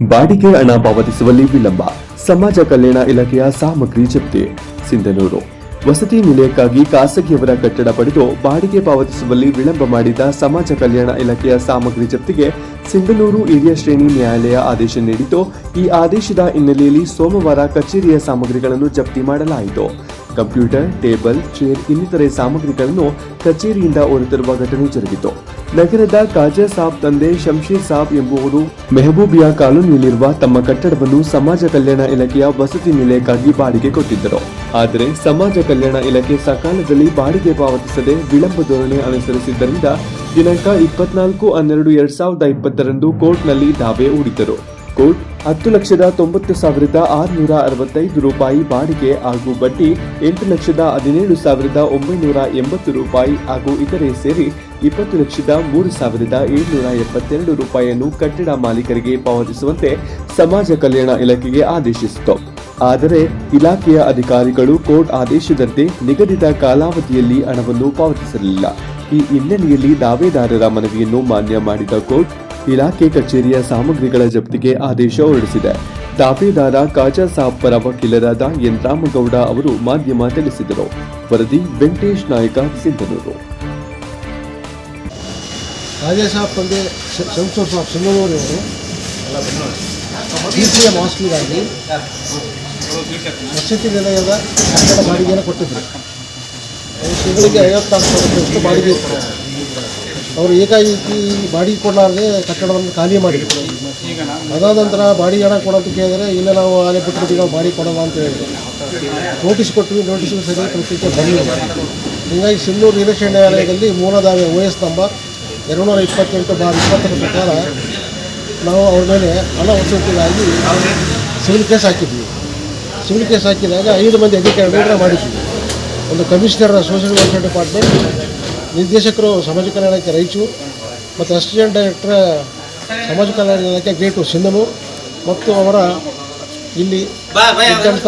ಬಾಡಿಗೆ ಹಣ ಪಾವತಿಸುವಲ್ಲಿ ವಿಳಂಬ. ಸಮಾಜ ಕಲ್ಯಾಣ ಇಲಾಖೆಯ ಸಾಮಗ್ರಿ ಜಪ್ತಿ. ಸಿಂಧನೂರು. ವಸತಿ ನಿಲಯಕ್ಕಾಗಿ ಖಾಸಗಿಯವರ ಕಟ್ಟಡ ಪಡೆದು ಬಾಡಿಗೆ ಪಾವತಿಸುವಲ್ಲಿ ವಿಳಂಬ ಮಾಡಿದ ಸಮಾಜ ಕಲ್ಯಾಣ ಇಲಾಖೆಯ ಸಾಮಗ್ರಿ ಜಪ್ತಿಗೆ ಸಿಂಧನೂರು ಹಿರಿಯ ಶ್ರೇಣಿ ನ್ಯಾಯಾಲಯ ಆದೇಶ ನೀಡಿದ್ದು, ಈ ಆದೇಶದ ಹಿನ್ನೆಲೆಯಲ್ಲಿ ಸೋಮವಾರ ಕಚೇರಿಯ ಸಾಮಗ್ರಿಗಳನ್ನು ಜಪ್ತಿ ಮಾಡಲಾಯಿತು. ಕಂಪ್ಯೂಟರ್, ಟೇಬಲ್, ಚೇರ್ ಇನ್ನಿತರೆ ಸಾಮಗ್ರಿಗಳನ್ನು ಕಚೇರಿಯಿಂದ ಹೊರತರುವ ಘಟನೆ ಜರುಗಿತು. ನಗರದ ಕಾಜಾ ಸಾಬ್ ತಂದೆ ಶಂಶೀರ್ ಸಾಬ್ ಎಂಬುವರು ಮೆಹಬೂಬಿಯಾ ಕಾಲೋನಿಯಲ್ಲಿರುವ ತಮ್ಮ ಕಟ್ಟಡವನ್ನು ಸಮಾಜ ಕಲ್ಯಾಣ ಇಲಾಖೆಯ ವಸತಿ ನಿಲಯಕ್ಕಾಗಿ ಬಾಡಿಗೆ ಕೊಟ್ಟಿದ್ದರು. ಆದರೆ ಸಮಾಜ ಕಲ್ಯಾಣ ಇಲಾಖೆ ಸಕಾಲದಲ್ಲಿ ಬಾಡಿಗೆ ಪಾವತಿಸದೆ ವಿಳಂಬ ಧೋರಣೆ ಅನುಸರಿಸಿದ್ದರಿಂದ ದಿನಾಂಕ ಇಪ್ಪತ್ನಾಲ್ಕು ಹನ್ನೆರಡು ಎರಡ್ ಸಾವಿರದ ಇಪ್ಪತ್ತರಂದು ಕೋರ್ಟ್ನಲ್ಲಿ ದಾವೆ ಹೂಡಿದ್ದರು. ಕೋರ್ಟ್ ಹತ್ತು ಲಕ್ಷದ ತೊಂಬತ್ತು ಸಾವಿರದ ಆರುನೂರ ಅರವತ್ತೈದು ರೂಪಾಯಿ ಬಾಡಿಗೆ ಹಾಗೂ ಬಡ್ಡಿ, ಎಂಟು ಲಕ್ಷದ ಹದಿನೇಳು ಸಾವಿರದ ಒಂಬೈನೂರ ಎಂಬತ್ತು ರೂಪಾಯಿ ಹಾಗೂ ಇತರೆ ಸೇರಿ ಇಪ್ಪತ್ತು ಲಕ್ಷದ ಮೂರು ಸಾವಿರದ ಏಳುನೂರ ಎಪ್ಪತ್ತೆರಡು ರೂಪಾಯಿಯನ್ನು ಕಟ್ಟಡ ಮಾಲೀಕರಿಗೆ ಪಾವತಿಸುವಂತೆ ಸಮಾಜ ಕಲ್ಯಾಣ ಇಲಾಖೆಗೆ ಆದೇಶಿಸಿತು. ಆದರೆ, ಇಲಾಖೆಯ ಅಧಿಕಾರಿಗಳು ಕೋರ್ಟ್ ಆದೇಶದಂತೆ ನಿಗದಿತ ಕಾಲಾವಧಿಯಲ್ಲಿ ಹಣವನ್ನು ಪಾವತಿಸಲಿಲ್ಲ. ಈ ಹಿನ್ನೆಲೆಯಲ್ಲಿ ದಾವೆದಾರರ ಮನವಿಯನ್ನು ಮಾನ್ಯ ಮಾಡಿದ ಕೋರ್ಟ್ ಇಲಾಖೆ ಕಚೇರಿಯ ಸಾಮಗ್ರಿಗಳ ಜಪ್ತಿಗೆ ಆದೇಶ ಹೊರಡಿಸಿದೆ. ದಾವೇದಾರ ಕಾಜಾ ಸಾಬ್ ಪರ ವಕೀಲರಾದ ಎನ್ ರಾಮಗೌಡ ಅವರು ಮಾಧ್ಯಮ ತಿಳಿಸಿದರು. ವರದಿ ವೆಂಕಟೇಶ್ ನಾಯಕ, ಸಿಂಧನೂರು. ರಾಜೇಶ್ ಸಾಬ್ ಶ- ಶಂಸೂರ್ ಸಾಬ್ ಸಿಂಗನೂರಿನವರು ಡಿ ಸಿ ಎಂ ಹಾಸ್ಟೆಲ್ಗಾಗಿ ವಸತಿ ನಿಲಯದ ಕಟ್ಟಡ ಬಾಡಿಗೆಯನ್ನು ಕೊಟ್ಟಿದ್ದರು ತಿಂಗಳಿಗೆ ಐವತ್ತಾರು ಸಾವಿರ ಬಾಡಿಗೆ ಇತ್ತು. ಅವರು ಏಕಾಏಕಿ ಬಾಡಿಗೆ ಕೊಡಲಾರ್ದೆ ಕಟ್ಟಡವನ್ನು ಖಾಲಿ ಮಾಡಿದ್ರು. ಅದಾದ ನಂತರ ಬಾಡಿಗೆ ಹಣ ಕೊಡೋದು ಕೇಳಿದರೆ, ಇಲ್ಲ ನಾವು ಆಲೆ ಬಿಟ್ಟು ನಾವು ಬಾಡಿಗೆ ಕೊಡೋಲ್ಲ ಅಂತ ಹೇಳಿದ್ರು. ನೋಟಿಸ್ ಕೊಟ್ವಿ ನೋಟಿಸ್ ಸರಿ ಪ್ರತಿಕೆ ಬಂದಿಲ್ಲ. ಹೀಗಾಗಿ ಸಿಂಧೂರು ನಿರೀಕ್ಷೆ ನ್ಯಾಯಾಲಯದಲ್ಲಿ ಮೂಲದಾವೆ ಓ ನಂಬರ್ ಎರಡುನೂರ ಇಪ್ಪತ್ತೆಂಟು ಬಾರ್ ಇಪ್ಪತ್ತರ ಪ್ರಕಾರ ನಾವು ಅವ್ರ ಮೇಲೆ ಹಣ ವಸೂಲಿಗಾಗಿ ಸಿವಿಲ್ ಕೇಸ್ ಹಾಕಿದ್ವಿ. ಸಿವಿಲ್ ಕೇಸ್ ಹಾಕಿದಾಗ ಐದು ಮಂದಿ ಅಧಿಕಾರಿಗಳನ್ನ ಮಾಡಿದ್ವಿ. ಒಂದು ಕಮಿಷನರ್ ಸೋಷಿಯಲ್ ವೆಲ್ಫೇರ್ ಡಿಪಾರ್ಟ್ಮೆಂಟ್ ನಿರ್ದೇಶಕರು ಸಮಾಜ ಕಲ್ಯಾಣ ಇಲಾಖೆ ರಾಯಚೂರು ಮತ್ತು ಅಸಿಸ್ಟೆಂಟ್ ಡೈರೆಕ್ಟರ್ ಸಮಾಜ ಕಲ್ಯಾಣ ಇಲಾಖೆ ಗ್ರೇಟು ಸಿಂಧನೂರು ಮತ್ತು ಅವರ ಇಲ್ಲಿ ಇದ್ದಂಥ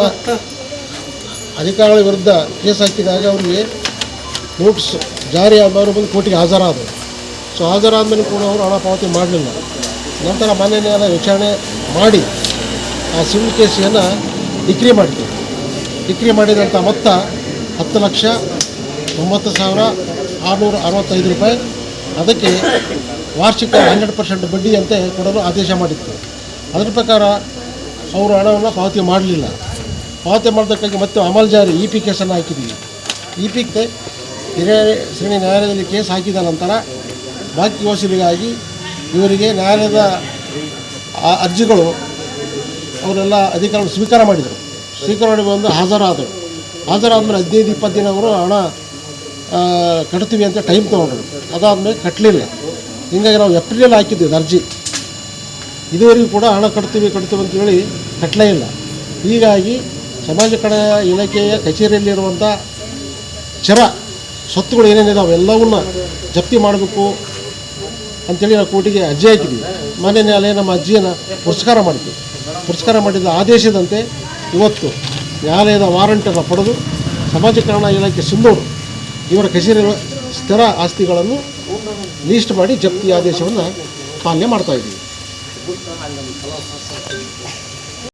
ಅಧಿಕಾರಿಗಳ ವಿರುದ್ಧ ಕೇಸ್ ಹಾಕಿದಾಗ ಅವರಿಗೆ ನೋಟಿಸ್ ಜಾರಿ ಆದವರು ಬಂದು ಕೋರ್ಟಿಗೆ ಹಾಜರಾದರು. ಸೊ ಹಾಜರಾದ ಕೂಡ ಅವರು ಹಣ ಪಾವತಿ ಮಾಡಲಿಲ್ಲ. ನಂತರ ಮಾನ್ಯ ನ್ಯಾಯಾಲಯ ವಿಚಾರಣೆ ಮಾಡಿ ಆ ಸಿವಿಲ್ ಕೇಸಿಯನ್ನು ಡಿಕ್ರಿ ಮಾಡಿದೆ ಡಿಕ್ರಿ ಮಾಡಿದಂಥ ಮೊತ್ತ ಹತ್ತು ಲಕ್ಷ ತೊಂಬತ್ತು ಸಾವಿರ ಆರುನೂರ ಅರವತ್ತೈದು ರೂಪಾಯಿ. ಅದಕ್ಕೆ ವಾರ್ಷಿಕ ಹಂಡ್ರೆಡ್ ಪರ್ಸೆಂಟ್ ಬಡ್ಡಿಯಂತೆ ಕೊಡಲು ಆದೇಶ ಮಾಡಿತ್ತು. ಅದರ ಪ್ರಕಾರ ಅವರು ಹಣವನ್ನು ಪಾವತಿ ಮಾಡಲಿಲ್ಲ. ಪಾವತಿ ಮಾಡೋದಕ್ಕಾಗಿ ಮತ್ತೆ ಅಮಲ್ ಜಾರಿ ಇ ಪಿ ಕೇಸನ್ನು ಹಾಕಿದ್ದೀವಿ ಇ ಪಿ ಹಿರಿಯ ಶ್ರೇಣಿ ನ್ಯಾಯಾಲಯದಲ್ಲಿ ಕೇಸ್ ಹಾಕಿದ ನಂತರ ಬಾಕಿ ವಸೂಲಿಗಾಗಿ ಇವರಿಗೆ ನ್ಯಾಯಾಲಯದ ಆ ಅರ್ಜಿಗಳು ಅವರೆಲ್ಲ ಅಧಿಕಾರಿಗಳು ಸ್ವೀಕಾರ ಮಾಡಿದರು. ಸ್ವೀಕಾರ ಮಾಡಿ ಬಂದು ಹಾಜರಾದರು. ಹಾಜರಾದ್ಮೇಲೆ ಹದಿನೈದು, ಇಪ್ಪತ್ತು ದಿನ ಅವರು ಹಣ ಕಟ್ತೀವಿ ಅಂತ ಟೈಮ್ ತೊಗೊಂಡ್ರು. ಅದಾದಮೇಲೆ ಕಟ್ಟಲಿಲ್ಲ ಹಿಂಗಾಗಿ ನಾವು ಏಪ್ರಿಲಲ್ಲಿ ಹಾಕಿದ್ದೀವಿ ಅರ್ಜಿ. ಇದುವರೆಗೂ ಕೂಡ ಹಣ ಕಟ್ತೀವಿ ಕಟ್ತೀವಿ ಅಂತೇಳಿ ಕಟ್ಟಲೇ ಇಲ್ಲ. ಹೀಗಾಗಿ ಸಮಾಜ ಕಲ್ಯಾಣ ಇಲಾಖೆಯ ಕಚೇರಿಯಲ್ಲಿರುವಂಥ ಚರ ಸ್ವತ್ತುಗಳು ಏನೇನಿದಾವೆ ಎಲ್ಲವನ್ನ ಜಪ್ತಿ ಮಾಡಬೇಕು ಅಂಥೇಳಿ ನಾವು ಕೋರ್ಟಿಗೆ ಅರ್ಜಿ ಹಾಕಿದ್ವಿ ಮನೆ ನ್ಯಾಯಾಲಯ ನಮ್ಮ ಅರ್ಜಿಯನ್ನು ಪುರಸ್ಕಾರ ಮಾಡಿದ್ವಿ. ಪುರಸ್ಕಾರ ಮಾಡಿದ ಆದೇಶದಂತೆ ಇವತ್ತು ನ್ಯಾಯಾಲಯದ ವಾರಂಟನ್ನು ಪಡೆದು ಸಮಾಜ ಕಲ್ಯಾಣ ಇಲಾಖೆ ಸಿಂಧೂರು ಇವರ ಕಚೇರಿ ಸ್ಥಿರ ಆಸ್ತಿಗಳನ್ನು ಲೀಸ್ಟ್ ಮಾಡಿ ಜಪ್ತಿ ಆದೇಶವನ್ನು ಪಾಲನೆ ಮಾಡ್ತಾ ಇದ್ದೀವಿ.